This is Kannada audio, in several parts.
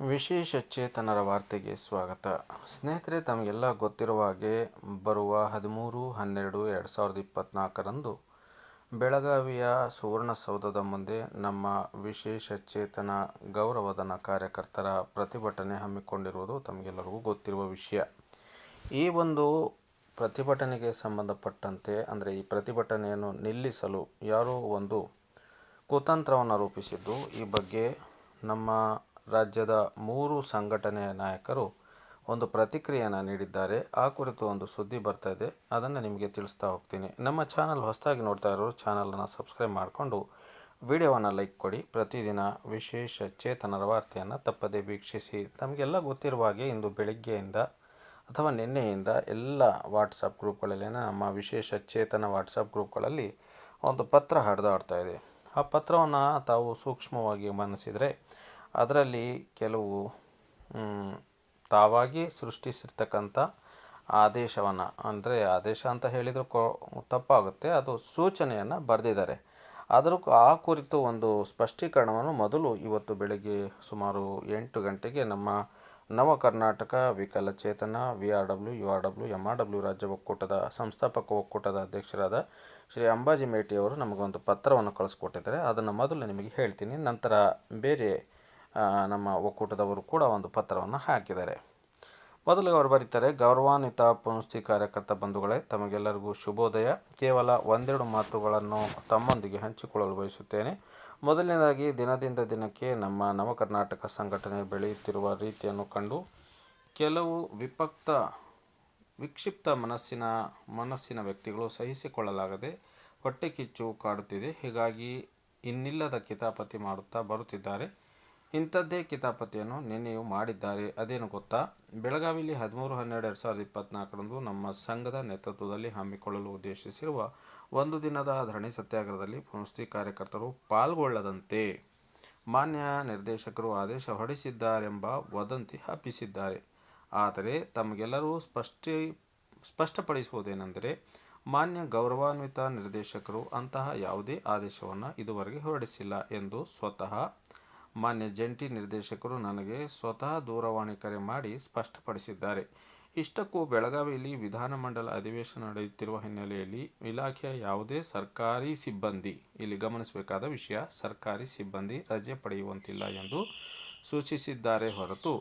ವಿಶೇಷ ಚೇತನರ ವಾರ್ತೆಗೆ ಸ್ವಾಗತ ಸ್ನೇಹಿತರೆ ತಮಗೆಲ್ಲ ಗೊತ್ತಿರುವ ಹಾಗೆ ಬರುವ ಹದಿಮೂರು ಹನ್ನೆರಡು ಎರಡು ಸಾವಿರದ ಇಪ್ಪತ್ತ್ನಾಲ್ಕರಂದು ಬೆಳಗಾವಿಯ ಸುವರ್ಣಸೌಧದ ಮುಂದೆ ನಮ್ಮ ವಿಶೇಷ ಚೇತನ ಗೌರವಧನ ಕಾರ್ಯಕರ್ತರ ಪ್ರತಿಭಟನೆ ಹಮ್ಮಿಕೊಂಡಿರುವುದು ತಮಗೆಲ್ಲರಿಗೂ ಗೊತ್ತಿರುವ ವಿಷಯ ಈ ಒಂದು ಪ್ರತಿಭಟನೆಗೆ ಸಂಬಂಧಪಟ್ಟಂತೆ, ಅಂದರೆ ಈ ಪ್ರತಿಭಟನೆಯನ್ನು ನಿಲ್ಲಿಸಲು ಯಾರೋ ಒಂದು ಕುತಂತ್ರವನ್ನು ರೂಪಿಸಿದ್ದು, ಈ ಬಗ್ಗೆ ನಮ್ಮ ರಾಜ್ಯದ ಮೂರು ಸಂಘಟನೆಯ ನಾಯಕರು ಒಂದು ಪ್ರತಿಕ್ರಿಯೆಯನ್ನು ನೀಡಿದ್ದಾರೆ. ಆ ಕುರಿತು ಒಂದು ಸುದ್ದಿ ಬರ್ತಾ ಇದೆ. ಅದನ್ನು ನಿಮಗೆ ತಿಳಿಸ್ತಾ ಹೋಗ್ತೀನಿ. ನಮ್ಮ ಚಾನಲ್ ಹೊಸದಾಗಿ ನೋಡ್ತಾ ಇರೋರು ಚಾನಲನ್ನು ಸಬ್ಸ್ಕ್ರೈಬ್ ಮಾಡಿಕೊಂಡು ವಿಡಿಯೋವನ್ನು ಲೈಕ್ ಕೊಡಿ. ಪ್ರತಿದಿನ ವಿಶೇಷ ಚೇತನರ ವಾರ್ತೆಯನ್ನು ತಪ್ಪದೇ ವೀಕ್ಷಿಸಿ. ತಮಗೆಲ್ಲ ಗೊತ್ತಿರುವ ಹಾಗೆ ಇಂದು ಬೆಳಗ್ಗೆಯಿಂದ ಅಥವಾ ನಿನ್ನೆಯಿಂದ ಎಲ್ಲ ವಾಟ್ಸಪ್ ಗ್ರೂಪ್ಗಳಲ್ಲಿ ನಮ್ಮ ವಿಶೇಷ ಚೇತನ ವಾಟ್ಸಪ್ ಗ್ರೂಪ್ಗಳಲ್ಲಿ ಒಂದು ಪತ್ರ ಹರಿದಾಡ್ತಾ ಇದೆ. ಆ ಪತ್ರವನ್ನು ತಾವು ಸೂಕ್ಷ್ಮವಾಗಿ ಗಮನಿಸಿದರೆ ಅದರಲ್ಲಿ ಕೆಲವು ತಾವಾಗಿ ಸೃಷ್ಟಿಸಿರ್ತಕ್ಕಂಥ ಆದೇಶವನ್ನು, ಅಂದರೆ ಆದೇಶ ಅಂತ ಹೇಳಿದರೂ ಕೊ, ತಪ್ಪಾಗುತ್ತೆ. ಅದು ಸೂಚನೆಯನ್ನು ಬರೆದಿದ್ದಾರೆ. ಅದರ ಆ ಕುರಿತು ಒಂದು ಸ್ಪಷ್ಟೀಕರಣವನ್ನು ಮೊದಲು ಇವತ್ತು ಬೆಳಗ್ಗೆ ಸುಮಾರು ಎಂಟು ಗಂಟೆಗೆ ನಮ್ಮ ನವ ಕರ್ನಾಟಕ, ವಿಕಲಚೇತನ, V R W, U R W M R W ರಾಜ್ಯ ಒಕ್ಕೂಟದ ಸಂಸ್ಥಾಪಕ ಒಕ್ಕೂಟದ ಅಧ್ಯಕ್ಷರಾದ ಶ್ರೀ ಅಂಬಾಜಿ ಮೇಟಿಯವರು ನಮಗೊಂದು ಪತ್ರವನ್ನು ಕಳಿಸ್ಕೊಟ್ಟಿದ್ದಾರೆ. ಅದನ್ನು ಮೊದಲು ನಿಮಗೆ ಹೇಳ್ತೀನಿ. ನಂತರ ಬೇರೆ ನಮ್ಮ ಒಕ್ಕೂಟದವರು ಕೂಡ ಒಂದು ಪತ್ರವನ್ನು ಹಾಕಿದ್ದಾರೆ. ಮೊದಲು ಅವರು ಬರೀತಾರೆ, ಗೌರವಾನ್ವಿತ ಪುನಸ್ತಿ ಕಾರ್ಯಕರ್ತ ಬಂಧುಗಳೇ, ತಮಗೆಲ್ಲರಿಗೂ ಶುಭೋದಯ. ಕೇವಲ ಒಂದೆರಡು ಮಾತುಗಳನ್ನು ತಮ್ಮೊಂದಿಗೆ ಹಂಚಿಕೊಳ್ಳಲು ಬಯಸುತ್ತೇನೆ. ಮೊದಲನೇದಾಗಿ ದಿನದಿಂದ ದಿನಕ್ಕೆ ನಮ್ಮ ನವ ಕರ್ನಾಟಕ ಸಂಘಟನೆ ಬೆಳೆಯುತ್ತಿರುವ ರೀತಿಯನ್ನು ಕಂಡು ಕೆಲವು ವಿಪಕ್ತ, ವಿಕ್ಷಿಪ್ತ ಮನಸ್ಸಿನ ಮನಸ್ಸಿನ ವ್ಯಕ್ತಿಗಳು ಸಹಿಸಿಕೊಳ್ಳಲಾಗದೆ ಹೊಟ್ಟೆ ಕಿಚ್ಚು ಕಾಡುತ್ತಿದೆ. ಹೀಗಾಗಿ ಇನ್ನಿಲ್ಲದ ಕಿತಾಪತಿ ಮಾಡುತ್ತಾ ಬರುತ್ತಿದ್ದಾರೆ. ಇಂಥದ್ದೇ ಕಿತಾಪತಿಯನ್ನು ನಿನ್ನೆಯೂ ಮಾಡಿದ್ದಾರೆ. ಅದೇನು ಗೊತ್ತಾ? ಬೆಳಗಾವಿಯಲ್ಲಿ ಹದಿಮೂರು ಹನ್ನೆರಡು ಎರಡು ಸಾವಿರದ ಇಪ್ಪತ್ತ್ನಾಲ್ಕರಂದು ನಮ್ಮ ಸಂಘದ ನೇತೃತ್ವದಲ್ಲಿ ಹಮ್ಮಿಕೊಳ್ಳಲು ಉದ್ದೇಶಿಸಿರುವ ಒಂದು ದಿನದ ಧರಣಿ ಸತ್ಯಾಗ್ರಹದಲ್ಲಿ ಪುನಸ್ತಿ ಕಾರ್ಯಕರ್ತರು ಪಾಲ್ಗೊಳ್ಳದಂತೆ ಮಾನ್ಯ ನಿರ್ದೇಶಕರು ಆದೇಶ ಹೊರಡಿಸಿದ್ದಾರೆಂಬ ವದಂತಿ ಹಬ್ಬಿಸಿದ್ದಾರೆ. ಆದರೆ ತಮಗೆಲ್ಲರೂ ಸ್ಪಷ್ಟಿ ಸ್ಪಷ್ಟಪಡಿಸುವುದೇನೆಂದರೆ ಮಾನ್ಯ ಗೌರವಾನ್ವಿತ ನಿರ್ದೇಶಕರು ಅಂತಹ ಯಾವುದೇ ಆದೇಶವನ್ನು ಇದುವರೆಗೆ ಹೊರಡಿಸಿಲ್ಲ ಎಂದು ಸ್ವತಃ ಮಾನ್ಯ ಜಂಟಿ ನಿರ್ದೇಶಕರು ನನಗೆ ಸ್ವತಃ ದೂರವಾಣಿ ಕರೆ ಮಾಡಿ ಸ್ಪಷ್ಟಪಡಿಸಿದ್ದಾರೆ. ಇಷ್ಟಕ್ಕೂ ಬೆಳಗಾವಿಯಲ್ಲಿ ವಿಧಾನಮಂಡಲ ಅಧಿವೇಶನ ನಡೆಯುತ್ತಿರುವ ಹಿನ್ನೆಲೆಯಲ್ಲಿ ಇಲಾಖೆಯ ಯಾವುದೇ ಸರ್ಕಾರಿ ಸಿಬ್ಬಂದಿ, ಇಲ್ಲಿ ಗಮನಿಸಬೇಕಾದ ವಿಷಯ ಸರ್ಕಾರಿ ಸಿಬ್ಬಂದಿ ರಜೆ ಪಡೆಯುವಂತಿಲ್ಲ ಎಂದು ಸೂಚಿಸಿದ್ದಾರೆ ಹೊರತು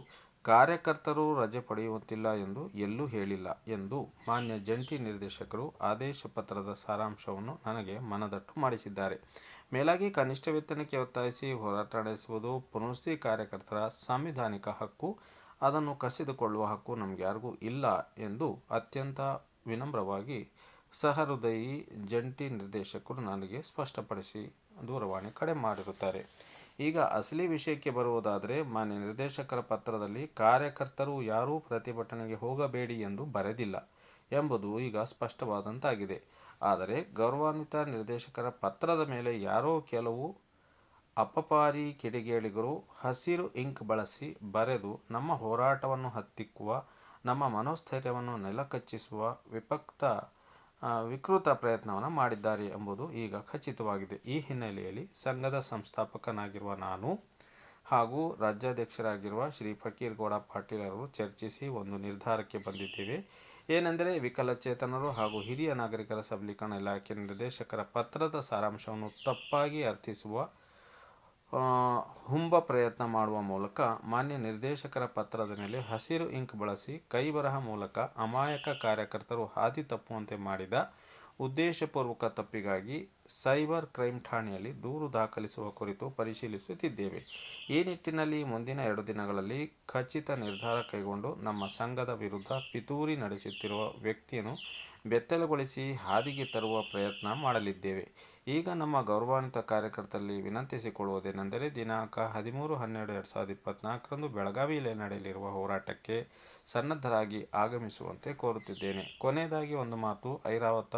ಕಾರ್ಯಕರ್ತರು ರಜೆ ಪಡೆಯುವಂತಿಲ್ಲ ಎಂದು ಎಲ್ಲೂ ಹೇಳಿಲ್ಲ ಎಂದು ಮಾನ್ಯ ಜಂಟಿ ನಿರ್ದೇಶಕರು ಆದೇಶ ಪತ್ರದ ಸಾರಾಂಶವನ್ನು ನನಗೆ ಮನದಟ್ಟು ಮಾಡಿಸಿದ್ದಾರೆ. ಮೇಲಾಗಿ ಕನಿಷ್ಠ ವೇತನಕ್ಕೆ ಒತ್ತಾಯಿಸಿ ಹೋರಾಟ ನಡೆಸುವುದು ಪುನಸ್ತಿ ಕಾರ್ಯಕರ್ತರ ಸಾಂವಿಧಾನಿಕ ಹಕ್ಕು. ಅದನ್ನು ಕಸಿದುಕೊಳ್ಳುವ ಹಕ್ಕು ನಮಗೆ ಯಾರಿಗೂ ಇಲ್ಲ ಎಂದು ಅತ್ಯಂತ ವಿನಮ್ರವಾಗಿ ಸಹೃದಯಿ ಜಂಟಿ ನಿರ್ದೇಶಕರು ನನಗೆ ಸ್ಪಷ್ಟಪಡಿಸಿ ದೂರವಾಣಿ ಕಡೆ ಮಾಡಿರುತ್ತಾರೆ. ಈಗ ಅಸಲಿ ವಿಷಯಕ್ಕೆ ಬರುವುದಾದರೆ, ಮಾನ್ಯ ನಿರ್ದೇಶಕರ ಪತ್ರದಲ್ಲಿ ಕಾರ್ಯಕರ್ತರು ಯಾರೂ ಪ್ರತಿಭಟನೆಗೆ ಹೋಗಬೇಡಿ ಎಂದು ಬರೆದಿಲ್ಲ ಎಂಬುದು ಈಗ ಸ್ಪಷ್ಟವಾದಂತಾಗಿದೆ. ಆದರೆ, ಗೌರವಾನ್ವಿತ ನಿರ್ದೇಶಕರ ಪತ್ರದ ಮೇಲೆ ಯಾರೋ ಕೆಲವು ಅಪಪಾರಿ ಕಿಡಿಗೇಳಿಗರು ಹಸಿರು ಇಂಕ್ ಬಳಸಿ ಬರೆದು ನಮ್ಮ ಹೋರಾಟವನ್ನು ಹತ್ತಿಕ್ಕುವ, ನಮ್ಮ ಮನೋಸ್ಥೈರ್ಯವನ್ನು ನೆಲಕಚ್ಚಿಸುವ ವಿಪಕ್ತ ವಿಕೃತ ಪ್ರಯತ್ನವನ್ನು ಮಾಡಿದ್ದಾರೆ ಎಂಬುದು ಈಗ ಖಚಿತವಾಗಿದೆ. ಈ ಹಿನ್ನೆಲೆಯಲ್ಲಿ ಸಂಘದ ಸಂಸ್ಥಾಪಕನಾಗಿರುವ ನಾನು ಹಾಗೂ ರಾಜ್ಯಾಧ್ಯಕ್ಷರಾಗಿರುವ ಶ್ರೀ ಫಕೀರ್ಗೌಡ ಪಾಟೀಲ್ ಅವರು ಚರ್ಚಿಸಿ ಒಂದು ನಿರ್ಧಾರಕ್ಕೆ ಬಂದಿದ್ದೇವೆ. ಏನೆಂದರೆ ವಿಕಲಚೇತನರು ಹಾಗೂ ಹಿರಿಯ ನಾಗರಿಕರ ಸಬಲೀಕರಣ ಇಲಾಖೆ ನಿರ್ದೇಶಕರ ಪತ್ರದ ಸಾರಾಂಶವನ್ನು ತಪ್ಪಾಗಿ ಅರ್ಥಿಸುವ ಹುಂಬ ಪ್ರಯತ್ನ ಮಾಡುವ ಮೂಲಕ ಮಾನ್ಯ ನಿರ್ದೇಶಕರ ಪತ್ರದ ಮೇಲೆ ಹಸಿರು ಇಂಕ್ ಬಳಸಿ ಕೈ ಬರಹ ಮೂಲಕ ಅಮಾಯಕ ಕಾರ್ಯಕರ್ತರು ಹಾದಿ ತಪ್ಪುವಂತೆ ಮಾಡಿದ ಉದ್ದೇಶಪೂರ್ವಕ ತಪ್ಪಿಗಾಗಿ ಸೈಬರ್ ಕ್ರೈಮ್ ಠಾಣೆಯಲ್ಲಿ ದೂರು ದಾಖಲಿಸುವ ಕುರಿತು ಪರಿಶೀಲಿಸುತ್ತಿದ್ದೇವೆ. ಈ ನಿಟ್ಟಿನಲ್ಲಿ ಮುಂದಿನ ಎರಡು ದಿನಗಳಲ್ಲಿ ಖಚಿತ ನಿರ್ಧಾರ ಕೈಗೊಂಡು ನಮ್ಮ ಸಂಘದ ವಿರುದ್ಧ ಪಿತೂರಿ ನಡೆಸುತ್ತಿರುವ ವ್ಯಕ್ತಿಯನ್ನು ಬೆತ್ತಲುಗೊಳಿಸಿ ಹಾದಿಗೆ ತರುವ ಪ್ರಯತ್ನ ಮಾಡಲಿದ್ದೇವೆ. ಈಗ ನಮ್ಮ ಗೌರವಾನ್ವಿತ ಕಾರ್ಯಕರ್ತರಲ್ಲಿ ವಿನಂತಿಸಿಕೊಳ್ಳುವುದೇನೆಂದರೆ, ದಿನಾಂಕ ಹದಿಮೂರು ಹನ್ನೆರಡು ಎರಡು ಸಾವಿರದ ಇಪ್ಪತ್ತ್ನಾಲ್ಕರಂದು ಬೆಳಗಾವಿಯಲ್ಲಿ ನಡೆಯಲಿರುವ ಹೋರಾಟಕ್ಕೆ ಸನ್ನದ್ಧರಾಗಿ ಆಗಮಿಸುವಂತೆ ಕೋರುತ್ತಿದ್ದೇನೆ. ಕೊನೆಯದಾಗಿ ಒಂದು ಮಾತು. ಐರಾವತ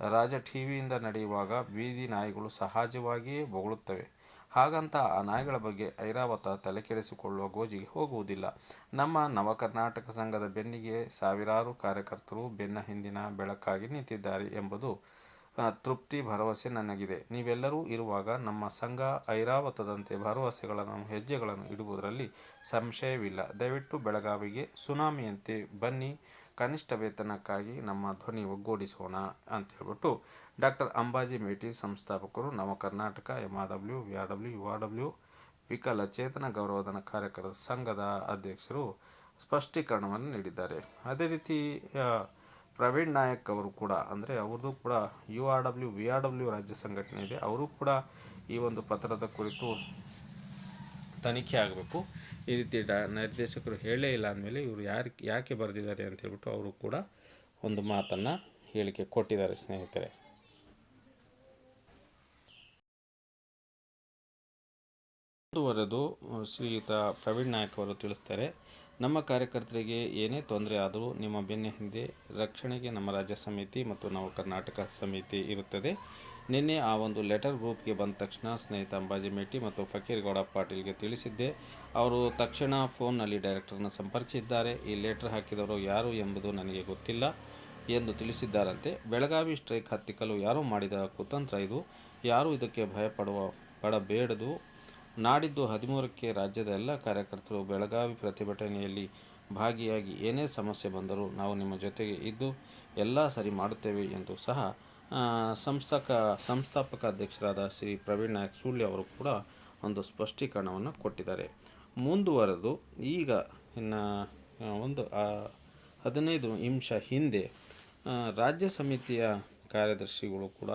ರಾಜ ಟಿವಿಯಿಂದ ನಡೆಯುವಾಗ ಬೀದಿ ನಾಯಿಗಳು ಸಹಜವಾಗಿಯೇ ಬೊಗಳುತ್ತವೆ. ಹಾಗಂತ ಆ ನಾಯಿಗಳ ಬಗ್ಗೆ ಐರಾವತ ತಲೆಕೆಡಿಸಿಕೊಳ್ಳುವ ಗೋಜಿಗೆ ಹೋಗುವುದಿಲ್ಲ. ನಮ್ಮ ನವಕರ್ನಾಟಕ ಸಂಘದ ಬೆನ್ನಿಗೆ ಸಾವಿರಾರು ಕಾರ್ಯಕರ್ತರು ಬೆನ್ನ ಹಿಂದಿನ ಬೆಳಕಾಗಿ ನಿಂತಿದ್ದಾರೆ ಎಂಬುದು ತೃಪ್ತಿ ಭರವಸೆ ನನಗಿದೆ. ನೀವೆಲ್ಲರೂ ಇರುವಾಗ ನಮ್ಮ ಸಂಘ ಐರಾವತದಂತೆ ಭರವಸೆಗಳನ್ನು, ಹೆಜ್ಜೆಗಳನ್ನು ಇಡುವುದರಲ್ಲಿ ಸಂಶಯವಿಲ್ಲ. ದಯವಿಟ್ಟು ಬೆಳಗಾವಿಗೆ ಸುನಾಮಿಯಂತೆ ಬನ್ನಿ. ಕನಿಷ್ಠ ವೇತನಕ್ಕಾಗಿ ನಮ್ಮ ಧ್ವನಿ ಒಗ್ಗೂಡಿಸೋಣ ಅಂತ ಹೇಳ್ಬಿಟ್ಟು ಡಾಕ್ಟರ್ ಅಂಬಾಜಿ ಮೇಟಿ ಸಂಸ್ಥಾಪಕರು ನಮ್ಮ Karnataka M R W V R W U R W ವಿಕಲಚೇತನ ಗೌರವಧನ ಕಾರ್ಯಕರ್ತ ಸಂಘದ ಅಧ್ಯಕ್ಷರು ಸ್ಪಷ್ಟೀಕರಣವನ್ನು ನೀಡಿದ್ದಾರೆ. ಅದೇ ರೀತಿ ಪ್ರವೀಣ್ ನಾಯಕ್ ಅವರು ಕೂಡ, ಅಂದರೆ ಅವ್ರದ್ದು ಕೂಡ U R W V R W ರಾಜ್ಯ ಸಂಘಟನೆ ಇದೆ. ಅವರು ಕೂಡ ಈ ಒಂದು ಪತ್ರದ ಕುರಿತು ತನಿಖೆ ಆಗಬೇಕು. ಈ ರೀತಿ ಡ, ನಿರ್ದೇಶಕರು ಹೇಳೇ ಇಲ್ಲ ಅಂದಮೇಲೆ ಇವರು ಯಾರು, ಯಾಕೆ ಬರೆದಿದ್ದಾರೆ ಅಂತ ಹೇಳ್ಬಿಟ್ಟು ಅವರು ಕೂಡ ಒಂದು ಮಾತನ್ನು ಹೇಳಿಕೆ ಕೊಟ್ಟಿದ್ದಾರೆ ಸ್ನೇಹಿತರೆ. ಮುಂದುವರೆದು ಶ್ರೀಯುತ ಪ್ರವೀಣ್ ನಾಯಕ್ ಅವರು ತಿಳಿಸ್ತಾರೆ, ನಮ್ಮ ಕಾರ್ಯಕರ್ತರಿಗೆ ಏನೇ ತೊಂದರೆ ಆದರೂ ನಿಮ್ಮ ಬೆನ್ನ ಹಿಂದೆ ರಕ್ಷಣೆಗೆ ನಮ್ಮ ರಾಜ್ಯ ಸಮಿತಿ ಮತ್ತು ನಾವು ಕರ್ನಾಟಕ ಸಮಿತಿ ಇರುತ್ತದೆ. ನಿನ್ನೆ ಆ ಒಂದು ಲೆಟರ್ ಗ್ರೂಪ್ಗೆ ಬಂದ ತಕ್ಷಣ ಸ್ನೇಹಿತ ಅಂಬಾಜಿ ಮೆಟ್ಟಿ ಮತ್ತು ಫಕೀರ್ಗೌಡ ಪಾಟೀಲ್ಗೆ ತಿಳಿಸಿದ್ದೆ. ಅವರು ತಕ್ಷಣ ಫೋನ್ನಲ್ಲಿ ಡೈರೆಕ್ಟರ್ನ ಸಂಪರ್ಕಿಸಿದ್ದಾರೆ. ಈ ಲೆಟರ್ ಹಾಕಿದವರು ಯಾರು ಎಂಬುದು ನನಗೆ ಗೊತ್ತಿಲ್ಲ ಎಂದು ತಿಳಿಸಿದ್ದಾರಂತೆ. ಬೆಳಗಾವಿ ಸ್ಟ್ರೈಕ್ ಹತ್ತಿಕ್ಕಲು ಯಾರು ಮಾಡಿದ ಕುತಂತ್ರ ಇದು? ಯಾರೂ ಇದಕ್ಕೆ ಭಯಪಡುವ, ಪಡಬೇಡದು? ನಾಡಿದ್ದು ಹದಿಮೂರಕ್ಕೆ ರಾಜ್ಯದ ಎಲ್ಲ ಕಾರ್ಯಕರ್ತರು ಬೆಳಗಾವಿ ಪ್ರತಿಭಟನೆಯಲ್ಲಿ ಭಾಗಿಯಾಗಿ ಏನೇ ಸಮಸ್ಯೆ ಬಂದರೂ ನಾವು ನಿಮ್ಮ ಜೊತೆಗೆ ಇದ್ದು ಎಲ್ಲ ಸರಿ ಮಾಡುತ್ತೇವೆ ಎಂದು ಸಹ ಸಂಸ್ಥಾಕ, ಸಂಸ್ಥಾಪಕ ಅಧ್ಯಕ್ಷರಾದ ಶ್ರೀ ಪ್ರವೀಣ್ ನಾಯಕ್ ಸುಳ್ಳಿ ಅವರು ಕೂಡ ಒಂದು ಸ್ಪಷ್ಟೀಕರಣವನ್ನು ಕೊಟ್ಟಿದ್ದಾರೆ. ಮುಂದುವರೆದು ಈಗ ಇನ್ನು ಒಂದು ಹದಿನೈದು ನಿಮಿಷ ಹಿಂದೆ ರಾಜ್ಯ ಸಮಿತಿಯ ಕಾರ್ಯದರ್ಶಿಗಳು ಕೂಡ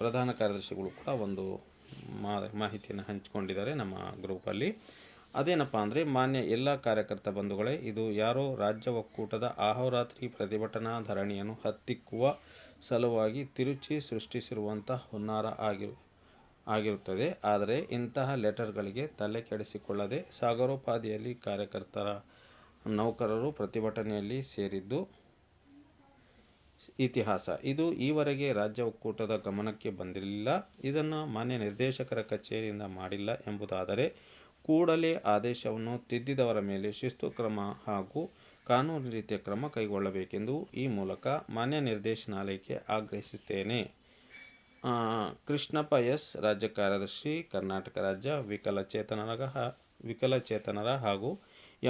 ಪ್ರಧಾನ ಕಾರ್ಯದರ್ಶಿಗಳು ಕೂಡ ಒಂದು ಮಾಹಿತಿಯನ್ನು ಹಂಚಿಕೊಂಡಿದ್ದಾರೆ ನಮ್ಮ ಗ್ರೂಪಲ್ಲಿ ಅದೇನಪ್ಪ ಅಂದರೆ ಮಾನ್ಯ ಎಲ್ಲ ಕಾರ್ಯಕರ್ತ ಬಂಧುಗಳೇ, ಇದು ಯಾರೋ ರಾಜ್ಯ ಒಕ್ಕೂಟದ ಆಹೋರಾತ್ರಿ ಪ್ರತಿಭಟನಾ ಧರಣಿಯನ್ನು ಹತ್ತಿಕ್ಕುವ ಸಲುವಾಗಿ ತಿರುಚಿ ಸೃಷ್ಟಿಸಿರುವಂಥ ಹುನ್ನಾರ ಆಗಿ, ಆಗಿರುತ್ತದೆ. ಆದರೆ ಇಂತಹ ಲೆಟರ್ಗಳಿಗೆ ತಲೆ ಕೆಡಿಸಿಕೊಳ್ಳದೆ ಸಾಗರೋಪಾದಿಯಲ್ಲಿ ಕಾರ್ಯಕರ್ತರ ನೌಕರರು ಪ್ರತಿಭಟನೆಯಲ್ಲಿ ಸೇರಿದ್ದು ಇತಿಹಾಸ. ಇದು ಈವರೆಗೆ ರಾಜ್ಯ ಒಕ್ಕೂಟದ ಗಮನಕ್ಕೆ ಬಂದಿರಲಿಲ್ಲ. ಇದನ್ನು ಮಾನ್ಯ ನಿರ್ದೇಶಕರ ಕಚೇರಿಯಿಂದ ಮಾಡಿಲ್ಲ ಎಂಬುದಾದರೆ, ಕೂಡಲೇ ಆದೇಶವನ್ನು ತಿದ್ದಿದವರ ಮೇಲೆ ಶಿಸ್ತು ಕ್ರಮ ಹಾಗೂ ಕಾನೂನು ರೀತಿಯ ಕ್ರಮ ಕೈಗೊಳ್ಳಬೇಕೆಂದು ಈ ಮೂಲಕ ಮಾನ್ಯ ನಿರ್ದೇಶನಾಲಯಕ್ಕೆ ಆಗ್ರಹಿಸುತ್ತೇನೆ. ಕೃಷ್ಣಪ್ಪ ಎಸ್ ರಾಜ್ಯ ಕಾರ್ಯದರ್ಶಿ, ಕರ್ನಾಟಕ ರಾಜ್ಯ ವಿಕಲಚೇತನರ ವಿಕಲಚೇತನರ ಹಾಗೂ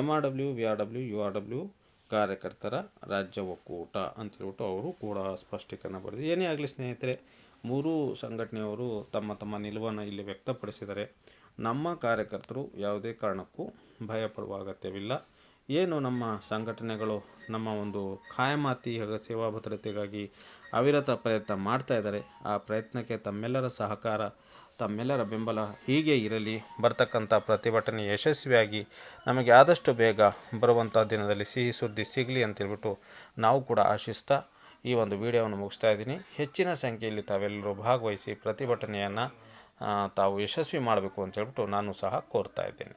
M R W V R W U R W ಕಾರ್ಯಕರ್ತರ ರಾಜ್ಯ ಒಕ್ಕೂಟ ಅಂತ ಹೇಳ್ಬಿಟ್ಟು ಅವರು ಕೂಡ ಸ್ಪಷ್ಟೀಕರಣ ಬರೆದು ಏನೇ ಆಗಲಿ ಸ್ನೇಹಿತರೆ, ಮೂರೂ ಸಂಘಟನೆಯವರು ತಮ್ಮ ತಮ್ಮ ನಿಲುವನ್ನು ಇಲ್ಲಿ ವ್ಯಕ್ತಪಡಿಸಿದರೆ ನಮ್ಮ ಕಾರ್ಯಕರ್ತರು ಯಾವುದೇ ಕಾರಣಕ್ಕೂ ಭಯಪಡುವ ಅಗತ್ಯವಿಲ್ಲ. ಏನು ನಮ್ಮ ಸಂಘಟನೆಗಳು ನಮ್ಮ ಒಂದು ಖಾಯಮಾತಿ ಹಾಗೂ ಸೇವಾ ಭದ್ರತೆಗಾಗಿ ಅವಿರತ ಪ್ರಯತ್ನ ಮಾಡ್ತಾ ಇದ್ದಾರೆ, ಆ ಪ್ರಯತ್ನಕ್ಕೆ ತಮ್ಮೆಲ್ಲರ ಸಹಕಾರ, ತಮ್ಮೆಲ್ಲರ ಬೆಂಬಲ ಹೀಗೆ ಇರಲಿ ಬರ್ತಕ್ಕಂಥ ಪ್ರತಿಭಟನೆ ಯಶಸ್ವಿಯಾಗಿ ನಮಗೆ ಆದಷ್ಟು ಬೇಗ ಬರುವಂಥ ದಿನದಲ್ಲಿ ಸಿಹಿ ಸುದ್ದಿ ಸಿಗಲಿ ಅಂತೇಳ್ಬಿಟ್ಟು ನಾವು ಕೂಡ ಆಶಿಸ್ತಾ ಈ ಒಂದು ವಿಡಿಯೋವನ್ನು ಮುಗಿಸ್ತಾ ಇದ್ದೀನಿ. ಹೆಚ್ಚಿನ ಸಂಖ್ಯೆಯಲ್ಲಿ ತಾವೆಲ್ಲರೂ ಭಾಗವಹಿಸಿ ಪ್ರತಿಭಟನೆಯನ್ನು ತಾವು ಯಶಸ್ವಿ ಮಾಡಬೇಕು ಅಂತೇಳ್ಬಿಟ್ಟು ನಾನು ಸಹ ಕೋರ್ತಾ ಇದ್ದೇನೆ.